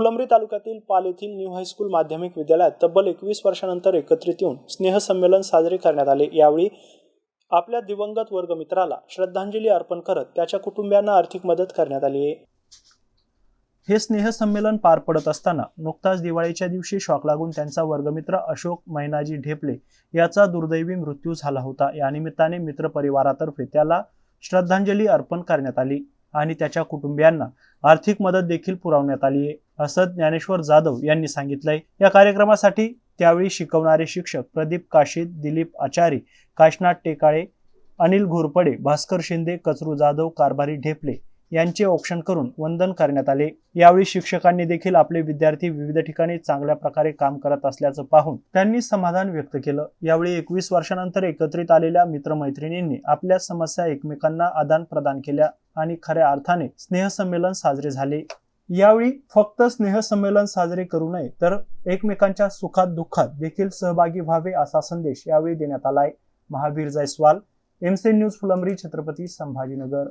फुलंब्री तालुक्यातील पाल येथील new high school माध्यमिक विद्यालयात तब्बल एकवीस वर्षानंतर एकत्रित येऊन स्नेहसंमेलन साजरे करण्यात आले. यावेळी आपल्या दिवंगत वर्गमित्राला श्रद्धांजली अर्पण करत त्याच्या कुटुंबियांना आर्थिक मदत करण्यात आली आहे. हे स्नेहसंमेलन पार पडत असताना नुकताच दिवाळीच्या दिवशी शॉक लागून त्यांचा वर्गमित्र अशोक मैनाजी ढेपले याचा दुर्दैवी मृत्यू झाला होता. या निमित्ताने मित्रपरिवारातर्फे त्याला श्रद्धांजली अर्पण करण्यात आली. आणि त्याच्या कुटुंबियांना आर्थिक मदत देखील पुरवण्यात आली आहे असं ज्ञानेश्वर जाधव यांनी सांगितलंय. या कार्यक्रमासाठी त्यावेळी शिकवणारे शिक्षक प्रदीप काशीद दिलीप आचारी काशनाथ टेकाळे अनिल घोरपडे भास्कर शिंदे कचरू जाधव कारभारी ढेपले यांचे औक्षण करून वंदन करण्यात आले. यावेळी शिक्षकांनी देखील आपले विद्यार्थी विविध ठिकाणी चांगल्या प्रकारे काम करत असल्याचं पाहून त्यांनी समाधान व्यक्त केलं. यावेळी एकवीस वर्षानंतर एकत्रित आलेल्या मित्रमैत्रिणींनी आपल्या समस्या एकमेकांना आदान प्रदान केल्या आणि खऱ्या अर्थाने स्नेहसंमेलन साजरे झाले. यावेळी फक्त स्नेहसंमेलन साजरे करू नये तर एकमेकांच्या सुखात दुःखात देखील सहभागी व्हावे असा संदेश यावेळी देण्यात आलाय. Mahavir Jaiswal MC news Phulambri Chhatrapati Sambhajinagar.